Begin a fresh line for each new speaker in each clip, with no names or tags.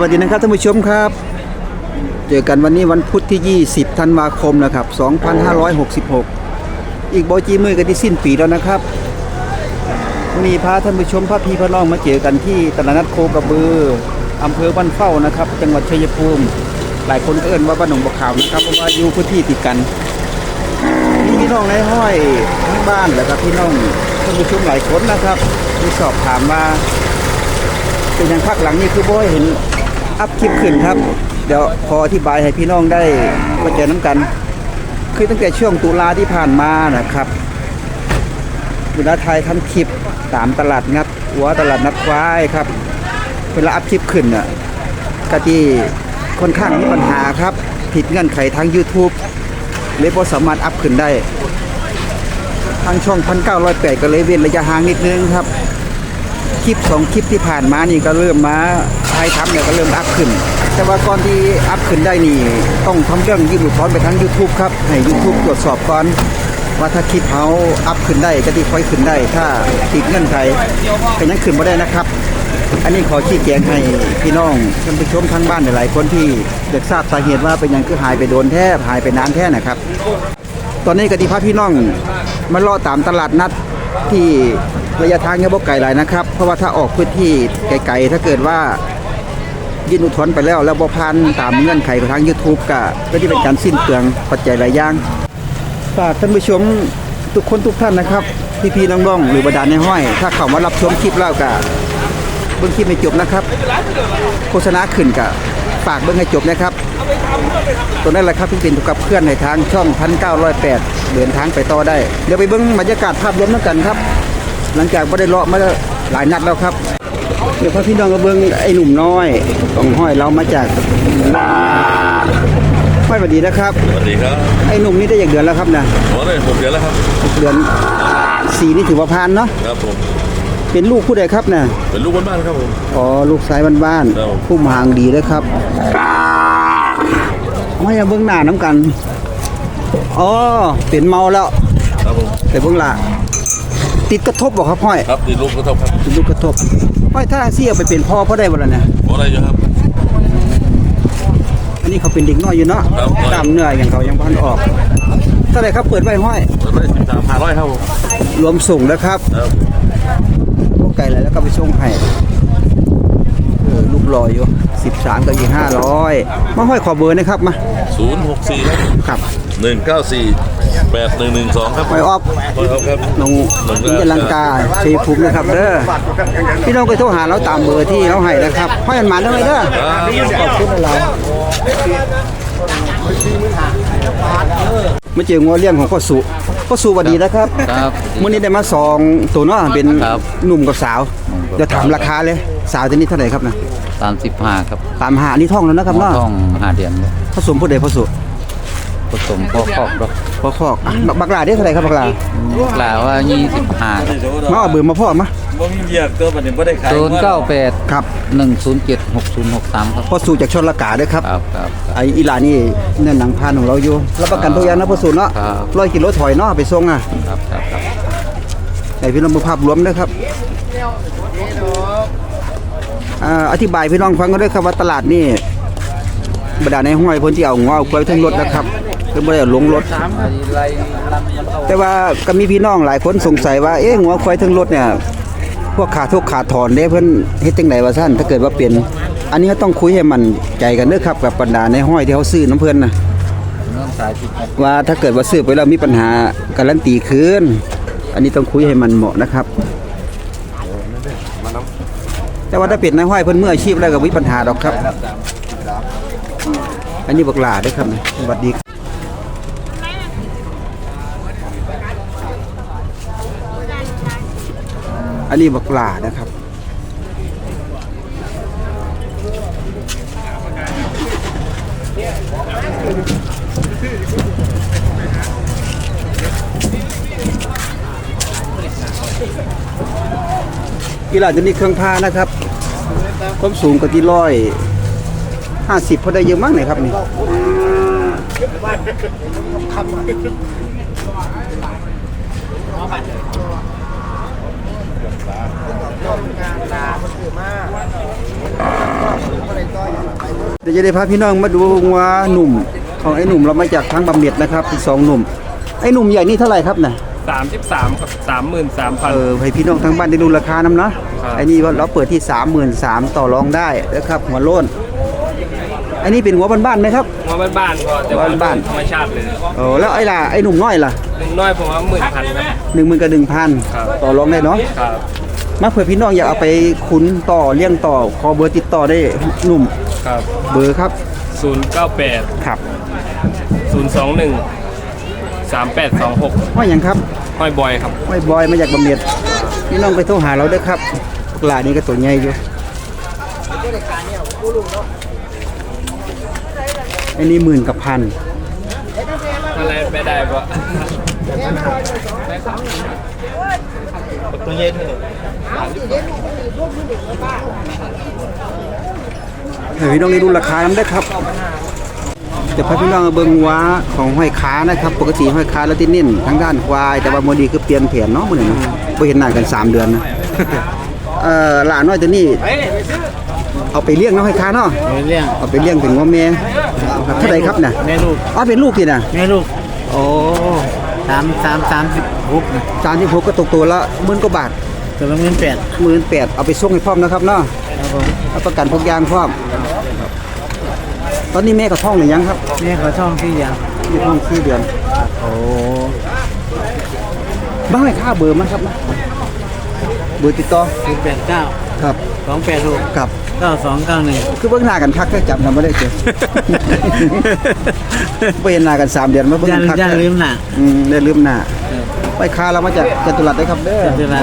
วัสดีนะครับท่านผู้ชมครับ เจอกันวันนี้วันพุธที่ 20 ธันวาคมนะครับ 2566 อีกบอจีมือกันที่สิ้นปีแล้วนะครับวันนี้พาท่านผู้ชมพาพี่พาน้องมาเจอกันที่ตลาดนัดโคกระบืออำเภอบ้านเฝ้านะครับ จังหวัดชัยภูมิ หลายคนก็เอิ้นว่าบ้านหนองบัวขาวนะครับเพราะว่าอยู่พื้นที่ติดกันมีพี่น้องในห้อยทั้งบ้านแล้วก็พี่น้องท่านผู้ชมหลายคนนะครับที่สอบถามว่าเป็นย่างพักหลังนี้คือบ่เห็น อัพคลิปขึ้นครับ เดี๋ยวพออธิบายให้พี่น้องได้เข้าใจอน้ำกัน คือตั้งแต่ช่วงตุลาที่ผ่านมานะครับเวลาไทยทำคลิปตามตลาดนัดหัวตลาดนัดควายครับ เวลาอัพคลิปขึ้นน่ะก็ที่ค่อนข้างมีปัญหาครับ ผิดเงื่อนไขทาง YouTube เลยบ่สามารถอัพขึ้นได้ ทางช่อง 1908 ก็เลยเว้นระยะห่างนิดนึงครับ คลิปสองคลิปที่ผ่านมานี่ก็เริ่มมาไทยทำเนี่ยก็เริ่มอัพขึ้น แต่ว่าก่อนที่อัพขึ้นได้นี่ ต้องทำเรื่องยื่นอุทธรณ์ไปทาง YouTube ครับ ให้ YouTube ตรวจสอบก่อนว่าถ้าคลิปเขาอัพขึ้นได้ก็ที่ค่อยขึ้นได้ ถ้าติดเงื่อนไขก็ยังขึ้นไม่ได้นะครับ อันนี้ขอชี้แจงให้พี่น้องท่านผู้ชมทั้งบ้านหลายคนที่อยากทราบสาเหตุว่าเป็นยังคือหายไปโดนแท้หายไปนานแท้นะครับ ตอนนี้กติพาพี่น้องมาเลาะตามตลาดนัดที่ ระยะทางยังบ่ไกลหลายนะครับ เพราะว่าถ้าออกพื้นที่ไกลๆถ้าเกิดว่ายื่นอุทธรณ์ไปแล้ว แล้วบ่ผ่านตามเงื่อนไขของทาง YouTube ก็ก็ที่เป็นการสิ้นเปลืองปัจจัยหลายอย่างฝากท่านผู้ชมทุกคนทุกท่านนะครับพี่ๆน้องๆหรือบรรดาในห้อย ถ้าเข้ามารับชมคลิปแล้วก็เบิ่งคลิปให้จบนะครับ โฆษณาขึ้นก็ฝากเบิ่งให้จบนะครับตัวนั้นแหละครับที่เป็นกับเพื่อนในทางช่อง 1908 เดินทางไปต่อได้ เดี๋ยวไปเบิ้งบรรยากาศภาพรวมน้ำกันครับ หลังจากไม่ได้เลาะมาหลายนัดแล้วครับ เดี๋ยวพาพี่น้องก็เบิ้งไอ้หนุ่มน้อยของห้อยเรามาจากห้อยสวัสดีนะครับ
สวัสดีครับ
ไอ้หนุ่มนี่ได้อย่างเดือนแล้วครับนะ
หมอได้หกเดือนแล้วครับ
หกเดือนสีนี่ถือว่าพานเนาะ
ครับผม
เป็นลูกผู้ใดครับนะ
เป็นลูกบ้านๆครับผม
อ๋อลูกสายบ้าน
ครับ
ๆผู้มหางดีเลยครับไม่เอาเบิ้งหน้าน้ำกันอ๋อเป็นเมาแล้ว
ครับผม
แต่เบิ่งละ ติดกระทบบ่ครับห้อย
ครับดีลูกก็เท่าครับ
ติดลูกกระทบห้อยถ้าเสียไปเป็นพ่อพ่อได้บ่ล่ะเนี่ย
หมอได้อยู่ครับ
อันนี้เขาเป็นเด็กน้อยอยู่เนาะ
ครับ
ตามเนื้ออย่างเขายังพันออกเท่าไหร่ครับเปิดไว้ห้อย
เปิดได้สิบสามห้าร้อยครับผม
รวมส่งแล้วครับ
ครับ
พวกไก่อะไรแล้วก็ไปส่งให้เออลูกรออยู่13กับอีก500มาห้อยขอเบอร์หนะครับมา
ศูนย์หกสี่ครับ
ครับ
หนึ่งเก้าสี่แปดหนึ่งหนึ่งสองครับ
ห้อยออฟ
หอยออฟครับ
น้องอินทลังกาชัยภูมินะครับเด้อพี่น้องไปโทรหาเราตามเบอร์ที่เราให้นะครับห้อยอันหมานได้ไหมเด้อขอบคุณอะไรมาเจองัวเลี้ยงของพ่อสุพ่อสุสวัสดีนะครับ
ครับ
มื้อนี้ได้มาสองตัวเนาะเป็น
ครับ
หนุ่มกับสาว
หนุ่มกับ
เดี๋ยวถามราคาเลยสาวตัวนี้เท่าไหร่ครับนะ
สามสิบห้าครับ
ตามหาอันนี้ท่องแล้วนะครับ
หมอ
เนาะ
ทองห้าเดือนครับ
ผสมผู้ใดพ่อสุ
ผสมพ่อครอบดอก
พ่อคอกอะบักบักลาได้เท่าไหร่ครับบักลาก
ล่าวว่ายี่สิบห้า
มาเอาเบอร์มาพ่อมา
บ่มีเบียกตัวบัดนี้บ่ได้ขาย
ศูนย์เก้าแปด
ครับ
หนึ่งศูนย์เจ็ดหกศูนย์หกสามครับ
พ่อสุจากชนละกาเด้อครับ
ครับครับครับ
ไออีหลานี่เนื้อหนังพานของเราอยู่รับประกันทุกอย่างนะพ่อสุเนาะ
ครับ
ร้อยกิโลถอยเนาะไปส่งอะ
ครับครับครับ
ไอพี่น้องมาภาพรวมนะครับอ่าอธิบายพี่น้องฟังกันด้วยครับว่าตลาดนี่บรรดาในห้อยเพิ่นที่เอางอเอากล้วยทั้งรถนะครับ เพิ่นบ่ได้เอาลงรถ แต่ว่าก็มีพี่น้องหลายคนสงสัยว่าเอ๊ะงัวควายทั้งรถเนี่ย พวกขาทุกขาถอนเด้เพิ่นเฮ็ดจังไดว่าซั่นถ้าเกิดว่าเป็นอันนี้ก็ต้องคุยให้มันใจกันเด้อครับกับบรรดาในห้อยที่เขาซื้อน้ำเพิ่นน่ะว่าถ้าเกิดว่าซื้อไปแล้วมีปัญหาการันตีคืนอันนี้ต้องคุยให้มันเหมาะนะครับ แต่ว่าถ้าเป็นนายห้อยเพิ่นมืออาชีพแล้วก็มีปัญหาดอกครับ อันนี้บักหลาด้วยครับสวัสดีครับ อันนี้บักหลานะครับกีฬาจะมีเครื่องพานะครับความสูงก็ที่ร้อยห้าสิบพอได้เยอะมากเลยครับนี่ เดี๋ยวจะได้พาพี่น้องมาดูว่าหนุ่มของไอ้หนุ่มเรามาจากทางบำเหน็จนะครับเป็นสองหนุ่ม ไอ้หนุ่มใหญ่นี่เท่าไหร่ครับน่ะ
สามสิบสามครับสามหมื่นสามพัน
เออให้พี่น้องทางบ้านได้ดูราคานํเนาะ
ครับ
ไอ้นี่เราเปิดที่33,000ต่อรองได้นะครับหัวโล้น อันนี้เป็นหัวบ้านๆไหมครับ
งอบ้านๆก็แต่ว่า
บ้านๆ
ธรรมชาติเลย
โอ้แล้วไอ้ล่ะไอ้หนุ่มน้อยล่ะ
หนึ่งน้อยผมว่าหมื่นพันครับ
หนึ่งหมื่นกับหนึ่งพัน
ครับ
ต่อรองได้เนาะ
ครับ
มาเผื่อพี่น้องอยากเอาไปคุ้นต่อเลี้ยงต่อขอเบอร์ติดต่อได้หนุ่ม
ครับ
เบอร์ครับ
ศูนย์เก้าแปด
ครับ
ศูนย์สองหนึ่งสามแปดสองหก
ว่าอย่างครับ
ห้อยบอยครับ
ไม่บอยมาจากบำเหน็จพี่น้องไปโทรหาเราเด้อครับพวกหลานนี้ก็ตัวใหญ่อยู่ อันนี้หมื่นกับพัน
อะไรไม่ได้ปะ
ตัวเย็นเลย
ให้พี่น้องได้ดูราคาน้ำได้ครับจะพาพี่น้องเบิงว้าของห้อยขานะครับ ปกติห้อยขาแล้วที่นิ่นทั้งด้านควาย แต่ว่าโมดีคือเปลี่ยนแผนเนาะมื้อนี้เนาะบ่เห็นหน้ากัน 3 เดือนนะเออหลานน้อยตัวนี้ เอาไปเลี้ยงเนาะห้อยขาเนาะ
เรื่อง
เอาไปเลี้ยงเป็นงอแม่ครับเท่าไหร่ครับน่ะ
แม่ลูก
อ๋อเป็นลูกที่น่ะ
แม่ลูก
โอ้
สามสามสามสิบหก
จานที่6ก็ตกตัวละหมื่นกว่าบาท
ตัวละหมื่นแปด
หมื่นแปดเอาไปส่งให้พร้อมนะครับเนาะ
ครับผม
รับประกันทุกอย่างพร้อมตอนนี้แม่ก็ท้องหรือยังครับ
แม่ขอช่องที่ยัง
อยู่ท้องสี่เดือน
โอ้
บ้างไหมค่าเบอร์มั้งครับนะเบอร์ติดต่อ
ศูนย์แปดเก้า
ครับ
สองแปดหก
กับ
เก้าสองเก้าหนึ่ง
คือเบิ่งหน้ากันคักก็จับนำไม่ได้เจอไปเห็นหน้ากันสามเดือนมาเบิ่ง
ย่า
กันคัก
ย่าลืมหนัก
อืมได้ลืมหน้าไปค้าเรามาจากจตุรัสได้ครับเด้อ
เวลา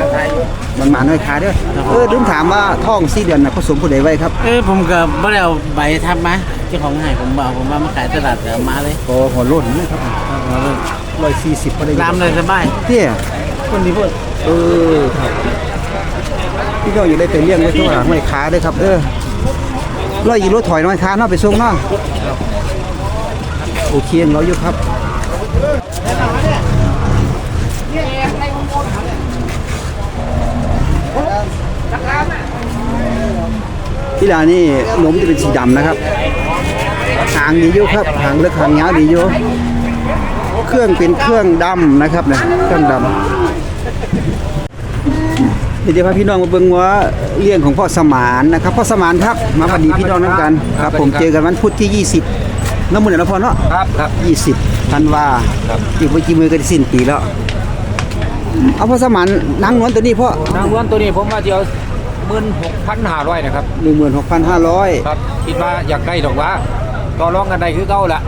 มันหมาน้อยค้าเด้อ
ครับ
เออลืมถามว่าท้องสี่เดือนน่ะผสมผู้ใดไว้ครับ
เอ้ยผมกับไม่ได้เอาใบทับมาเจ้าของให้ผมบอกผมว่ามาขายตลาดเดี๋ยวมาเลย
ก็หัวโล้นนะครับร้อยสี่สิบพอได้
ตามเลยสบาย
เที่ยคนนี้พูดเออครับ พี่น้องอยู่ได้ไปเลี้ยงไว้ทั่วหห้อยค้าเด้อครับเออร้อยยีรถถอยน้อยค้าเนาะไปส่งเนาะโอเคเราอยู่ครับที่ร้านนี่นมจะเป็นสีดำนะครับหางดีอยู่ครับหางเล็กหางยาวดีอยู่เครื่องเป็นเครื่องดำนะครับเนี่ยเครื่องดำ เดี๋ยวจะพาพี่น้องมาเบิ่งว่าเรื่องของพ่อสมานนะครับพ่อสมานครับมาพอดีพี่น้องน้ำกันครับผมเจอกันวันพุธที่ 20น้ำมือเนาะพ่อเนาะ
ครับครับ
20ธันวาอีกไม่กี่มือก็จะสิ้นปีแล้ว เอาพ่อสมานนางนวลตัวนี้พ่อนา
งล้วนตัวนี้ผมว่าเดียวหมื่นหกพันห้าร้อยนะครับ
16,500
ครับคิดว่าอยากได้ดอกว่าต่อรองกันได้คือเก่าละ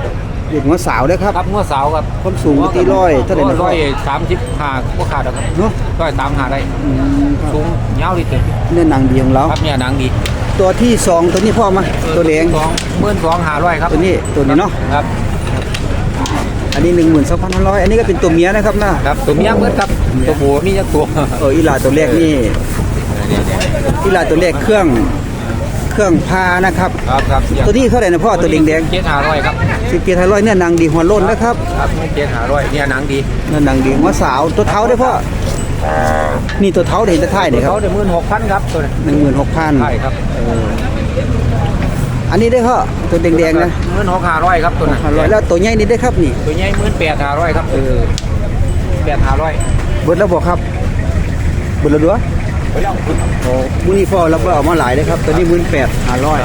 เด็กหัวสาวเด้อครับ
ครับงัวสาวครับ
ความสูงก็ตีร้อยเท่าไหร่นะพ่
ร้
อ
อยสามสิบห้าก็ขาดแล้วครับ
เนาะ
ร้อยสามห้าได้
อืมครับ
สูงยาวดีเต็ม
เนี่ยหนังดีของเรา
ครับเนี่ยหนังดี
ตัวที่สองตัวนี้พ่อมาตัวแดง
สองหมื่นสองห้าร้อยครับ
ตัวนี้ตัวนี้เนาะ
ครับ
อันนี้12,500อันนี้ก็เป็นตัวเมียนะครับนะครับ
ตัวเมียเบิดครับตัวผัวมีจักตัว
เอออีหลาตัวแรกนี่อีหลาตัวแรกเครื่อง เครื่องพานะครับ
ครับครับ
ตัวนี้เท่าไหร่นะพ่อตัวแดง
เจ็ดห้าร้อยครับ
ๆสิบเกียร์ไทยร้อยเนี่ยหนังดีหัวโล้นนะครับ
ครับเจ็ดห้าร้อยเนี่ยหนังดี
เนี่ยหนังดีหัวสาวตัวเท้าได้อพ่อนี่ตัวเท้าเห็นจะท้ายนี่ครับ
เขาได้หมื่นหกพันครับตัวนี้
หนึ่งหมื่นหกพัน
ใช่ครับ
อันนี้ได้อพ่อตัวแดงๆนะ
หมื่นหกห้าร้อยครับตัวนั้น
ห้าร้อยแล้วตัวใหญ่นี่ได้อครับนี่
ตัวใหญ่หมื่นแปดห้าร้อยครับเออแปดห้าร้อย
เบิดแล้วบอกครับเบิดแล้วด้วย โอ้มื้อนี้พ่อเราก็เอามาหลายเลยครับตัวนี้หมื่นแปดห้าร้อย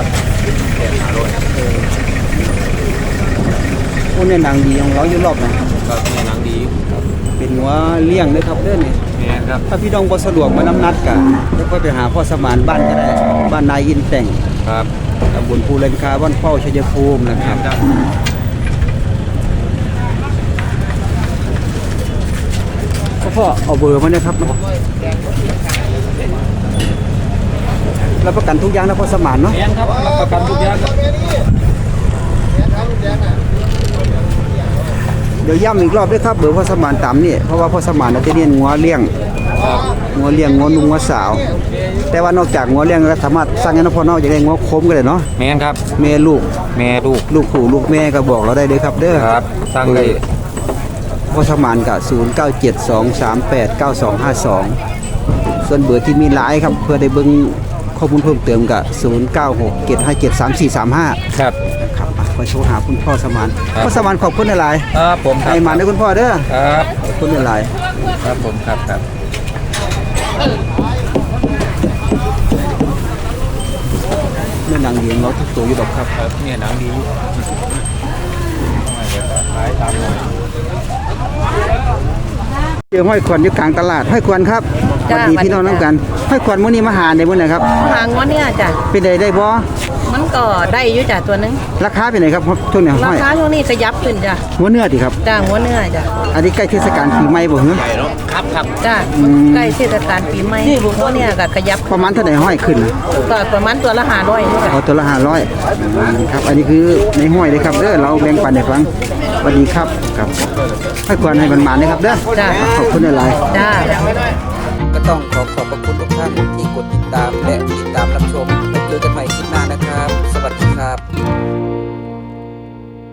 โอ้เนี่ยหนังดีของเราอยู่รอบนะ
ครับเนี่ยหนังดี
เป็นหัวเลี้ยงเลยครับเด้อนี่
เนี่ยครับ
ถ้าพี่น้องบ่สะดวกมาน้ำนัดกะแล้วก็ไปหาพ่อสมานบ้านก็ได้ บ้านนายอินแต่ง
ครับ
ตำบลภูเรนคาบ้านเป้าชัยภูมินะครับก็พ่อเอาเบอร์มาเนี่ยครับ รับประกันทุกอย่างนะพ่อสมานเนาะ
แม่นครับรับประกันทุกอย่างครับ
เดี๋ยวย้ำอีกรอบด้วยครับเบอร์พ่อสมานตามนี่เพราะว่าพ่อสมานเราจะเรียนงัวเลี้ยงงัวเลี้ยงงัวนุ่งงัวสาว แต่ว่านอกจากงัวเลี้ยงแล้วสามารถสร้างให้นพ่อเนอกอย่างได้งัวโคมก็ได้เนาะ
แม่นครับ
แม่ลูก
แม่ลูก
ลูกขู่ลูกแม่ก็บอกเราได้เลยครับเด้อ
ครับสั่งได้
พ่อสมานกับ0972389252 ส่วนเบอร์ที่มีหลายครับเพื่อได้เบิ่ง ข้อมูลเพิ่มเติมกับ 096 757 3435
ครับ
ครับอะขอโทรหาคุณพ่อสมานพ่อสมานขอบคุณหลาย
ครับผมค
ๆ
รับ
ให้มาด้วยคุณพ่อเด้อ
ครับ
ขอบคุณหลาย
ครับผมครับครับ
ๆเมื่อนางเลี้ยงเราทุกตัวอยู่ดอกครับ
ครับเนี่ยหนังดีขายตามหน่อย
เจอห้อยควันอยู่กลางตลาดห้อยควันครับส
จ้า
วัสดีพี่น้อง
สวัสดี
น้ำกันห้อยควันมื้อนี้มาหาในมื้อไหนครับ
หางว่าเนี่ยจ้ะ
เป็นไดได้บ่
มันก็ได้อยู่จ้ะตัวหนึง
ราคาเป็นไงครับช่วงนี้
รา
ห้อย
คาช่วงนี้ขยับขึ้นจ้ะ
หัวเนื้อติครับ
จ้าหัวเนื้อจ้ะ
อันนี้ใกล้เทศกาลปีใหม่บ่เหรอ
ครับครับ
จ้า
อืม
ใกล้เทศกาลปีใหม่หัวเนี่ยก็ขยับ
ประมาณเท่าไหร่ห้อยขึ้น
ก็ประมาณตัวละห้าร้อยนี่จ้ะ
เอาตัวละ500ครับอันนี้คือในห้อยเลยครับเด้อเราแบ่งปันให้ฟังสวัสดีครับครับห้อยควันให้มันมานะครับเด้อ
จ้า
ขอบคุณหลายๆ
จ้า
ก็ต้องขอขอบพระคุณทุกท่านที่กดติดตามและติดตามรับชม ครับ